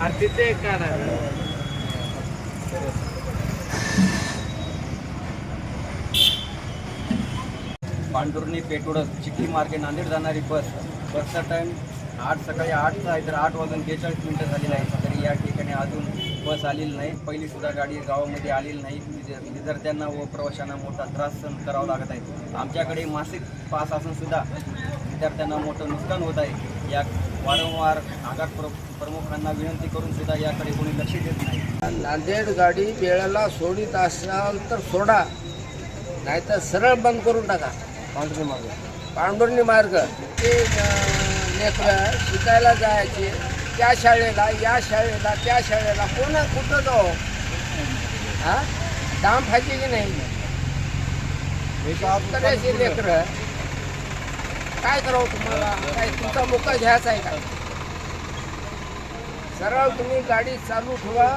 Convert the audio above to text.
अरे तिथे एक काढा. पांडुर्णी पेटोड चिखली मार्गे नांदेड जाणारी बस. बसचा टाईम आठ सकाळी आठचा आहे तर आठ वाजून बेचाळीस मिनटं झालेली आहे तरी या ठिकाणी अजून बस आलेली नाही. पहिली सुद्धा गाडी गावामध्ये आलेली नाही. विद्या- विद्यार्थ्यांना व प्रवाशांना मोठा त्रास सहन करावा लागत आहे. आमच्याकडे मासिक पास असून सुद्धा विद्यार्थ्यांना मोठं नुकसान होत आहे. या वारंवार आघात प्र प्रमुखांना विनंती करून सुद्धा याकडे कोणी लक्ष देत नाही. नांदेड गाडी वेळेला सोडित असाल तर सोडा. नाहीतर सरळ बंद करून टाका. पांढरी मार्ग. पांढुर्णी मार्ग. ते लेकरं शिकायला जायचे त्या शाळेला या शाळेला त्या शाळेला कोण कुठं जाऊ हा? दाम फायचे की नाही? शेतकऱ्याचे लेकरं काय करावं तुम्हाला? काय तुमचा मुका घ्यायचा आहे का? सरळ तुम्ही गाडी चालू ठेवा.